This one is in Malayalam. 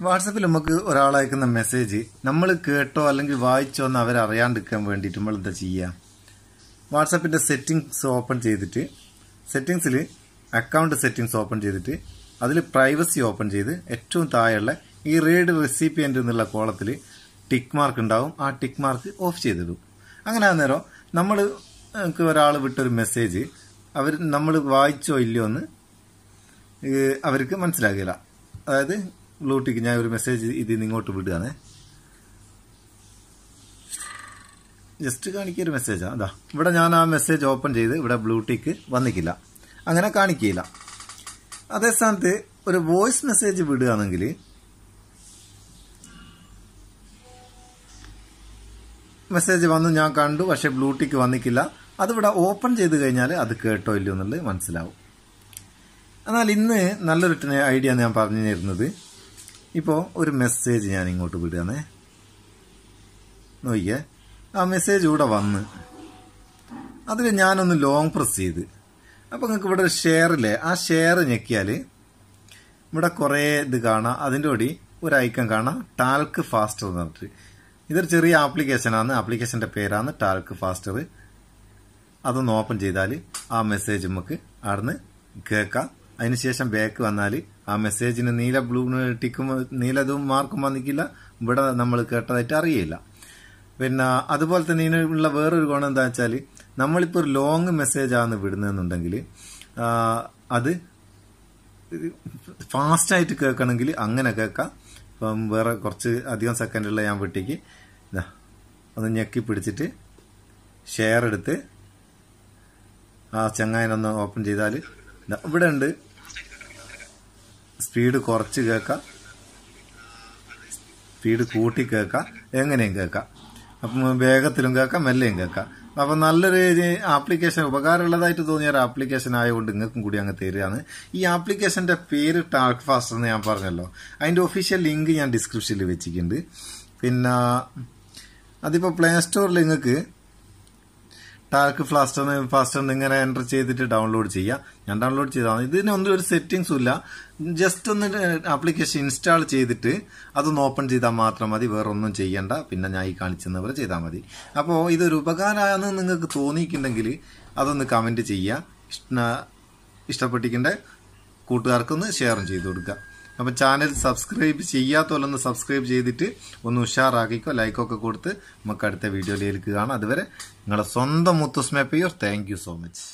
വാട്സപ്പിൽ നമുക്ക് ഒരാളയക്കുന്ന മെസ്സേജ് നമ്മൾ കേട്ടോ അല്ലെങ്കിൽ വായിച്ചോ എന്ന് അവരറിയാണ്ടിരിക്കാൻ വേണ്ടിയിട്ട് നമ്മൾ എന്താ ചെയ്യുക വാട്സപ്പിന്റെ സെറ്റിങ്സ് ഓപ്പൺ ചെയ്തിട്ട് സെറ്റിങ്സിൽ അക്കൗണ്ട് സെറ്റിങ്സ് ഓപ്പൺ ചെയ്തിട്ട് അതിൽ പ്രൈവസി ഓപ്പൺ ചെയ്ത് ഏറ്റവും താഴെയുള്ള ഈ റീഡ് റെസിപ്പിയന്റ് എന്നുള്ള കോളത്തിൽ ടിക്ക് മാർക്ക് ഉണ്ടാവും. ആ ടിക്ക് മാർക്ക് ഓഫ് ചെയ്തിടും. അങ്ങനെ അന്നേരം നമ്മൾ ഒരാൾ വിട്ടൊരു മെസ്സേജ് അവർ നമ്മൾ വായിച്ചോ ഇല്ലയോ എന്ന് അവർക്ക് മനസ്സിലാകില്ല. അതായത് ബ്ലൂടിക്ക് ഞാൻ ഒരു മെസ്സേജ് ഇതിൽ ഇങ്ങോട്ട് വിടുകയാണേ. ജസ്റ്റ് കാണിക്കൊരു മെസ്സേജാണ് അതാ ഇവിടെ ഞാൻ ആ മെസ്സേജ് ഓപ്പൺ ചെയ്ത് ഇവിടെ ബ്ലൂടിക്ക് വന്നിക്കില്ല. അങ്ങനെ കാണിക്കില്ല അതേ സ്ഥാനത്ത് ഒരു വോയിസ് മെസ്സേജ് വിടുകയാണെങ്കിൽ മെസ്സേജ് വന്ന് ഞാൻ കണ്ടു പക്ഷെ ബ്ലൂടിക്ക് വന്നിക്കില്ല. അതിവിടെ ഓപ്പൺ ചെയ്ത് കഴിഞ്ഞാൽ അത് കേട്ടോ ഇല്ലയോ എന്നുള്ളത് മനസ്സിലാവും. എന്നാൽ ഇന്ന് നല്ലൊരു ഐഡിയ ഞാൻ പറഞ്ഞു തരുന്നത് ഇപ്പോൾ ഒരു മെസ്സേജ് ഞാൻ ഇങ്ങോട്ട് വിടുകയാണേ. നോക്കിയേ. ആ മെസ്സേജ് ഇവിടെ വന്ന്. അതിൽ ഞാനൊന്ന് ലോങ് പ്രസ് ചെയ്ത്. അപ്പോൾ നിങ്ങൾക്ക് ഇവിടെ ഒരു ഷെയറില്ലേ ആ ഷെയർ ഞെക്കിയാൽ ഇവിടെ കുറേ ഇത് കാണാം. അതിന്റെ കൂടി ഒരു ഐക്കൺ കാണാം. ടാൽക്ക് ഫാസ്റ്റർ എന്ന് പറഞ്ഞിട്ട്. ഇതൊരു ചെറിയ ആപ്ലിക്കേഷനാണ് ആപ്ലിക്കേഷന്റെ പേരാണ് ടാൽക്ക് ഫാസ്റ്റർ അതൊന്ന് ഓപ്പൺ ചെയ്താൽ ആ മെസ്സേജ് നമുക്ക് അവിടുന്ന് കേൾക്കാം. അതിനുശേഷം ബാക്ക് വന്നാൽ ആ മെസ്സേജിന് നീല ബ്ലൂ ടിക്കും നീലതും മാർക്കും വന്നിക്കില്ല. ഇവിടെ നമ്മൾ കേട്ടതായിട്ട് അറിയില്ല. പിന്നെ അതുപോലെ തന്നെ ഇതിനുള്ള വേറൊരു ഗുണം എന്താ വെച്ചാൽ നമ്മളിപ്പോൾ ഒരു ലോങ് മെസ്സേജ് ആണ് വിടുന്നതെന്നുണ്ടെങ്കിൽ അത് ഫാസ്റ്റായിട്ട് കേൾക്കണമെങ്കിൽ അങ്ങനെ കേൾക്കാം. ഇപ്പം വേറെ കുറച്ച് അധികം സെക്കൻഡുള്ള ഞാൻ വെട്ടിക്ക്. ഒന്ന് ഞെക്കി പിടിച്ചിട്ട് ഷെയർ എടുത്ത് ആ ചങ്ങായനൊന്ന് ഓപ്പൺ ചെയ്താൽ ഇവിടെ ഉണ്ട് സ്പീഡ് കുറച്ച് കേൾക്കാം. സ്പീഡ് കൂട്ടി കേൾക്കാം. എങ്ങനെയും കേൾക്കാം. അപ്പം വേഗത്തിലും കേൾക്കാം മെല്ലെയും കേൾക്കാം. അപ്പം നല്ലൊരു ആപ്ലിക്കേഷൻ ഉപകാരമുള്ളതായിട്ട് തോന്നിയ ഒരു ആപ്ലിക്കേഷൻ ആയതുകൊണ്ട് നിങ്ങൾക്കും കൂടി അങ്ങ് തരികയാണ്. ഈ ആപ്ലിക്കേഷന്റെ പേര് ടാക്ക് ഫാസ്റ്റ് എന്ന് ഞാൻ പറഞ്ഞല്ലോ. അതിന്റെ ഒഫീഷ്യൽ ലിങ്ക് ഞാൻ ഡിസ്ക്രിപ്ഷനിൽ വെച്ചിട്ടുണ്ട്. പിന്നെ അതിപ്പോൾ പ്ലേ സ്റ്റോറിൽ നിങ്ങൾക്ക് ടാർക്ക് ഫ്ലാസ്റ്റർ ഫാസ്റ്റർ ഇങ്ങനെ എന്റർ ചെയ്തിട്ട് ഡൗൺലോഡ് ചെയ്യാം. ഞാൻ ഡൗൺലോഡ് ചെയ്താണ് ഇതിനൊന്നും ഒരു സെറ്റിങ്സും ഇല്ല. ജസ്റ്റ് ഒന്ന് ആപ്ലിക്കേഷൻ ഇൻസ്റ്റാൾ ചെയ്തിട്ട് അതൊന്ന് ഓപ്പൺ ചെയ്താൽ മാത്രം മതി. വേറെ ഒന്നും ചെയ്യണ്ട. പിന്നെ ഞാൻ ഈ കാണിച്ചെന്ന് പോലെ ചെയ്താൽ മതി. അപ്പോൾ ഇതൊരു ഉപകാരമാണെന്ന് നിങ്ങൾക്ക് തോന്നിയിട്ടുണ്ടെങ്കിൽ അതൊന്ന് കമന്റ് ചെയ്യുക. ഇഷ്ടപ്പെട്ടിട്ടുണ്ട് കൂട്ടുകാർക്കൊന്ന് ഷെയറും ചെയ്ത് കൊടുക്കുക. അപ്പം ചാനൽ സബ്സ്ക്രൈബ് ചെയ്യാത്തവരൊന്ന് സബ്സ്ക്രൈബ് ചെയ്തിട്ട് ഒന്ന് ഉഷാറാക്കിക്കോ ലൈക്കൊക്കെ കൊടുത്ത് നമുക്ക് അടുത്ത വീഡിയോയിലേക്ക് കാണാം. അതുവരെ നിങ്ങളെ സ്വന്തം മുത്തുസ്മേപ്പയ്യോ താങ്ക് സോ മച്ച്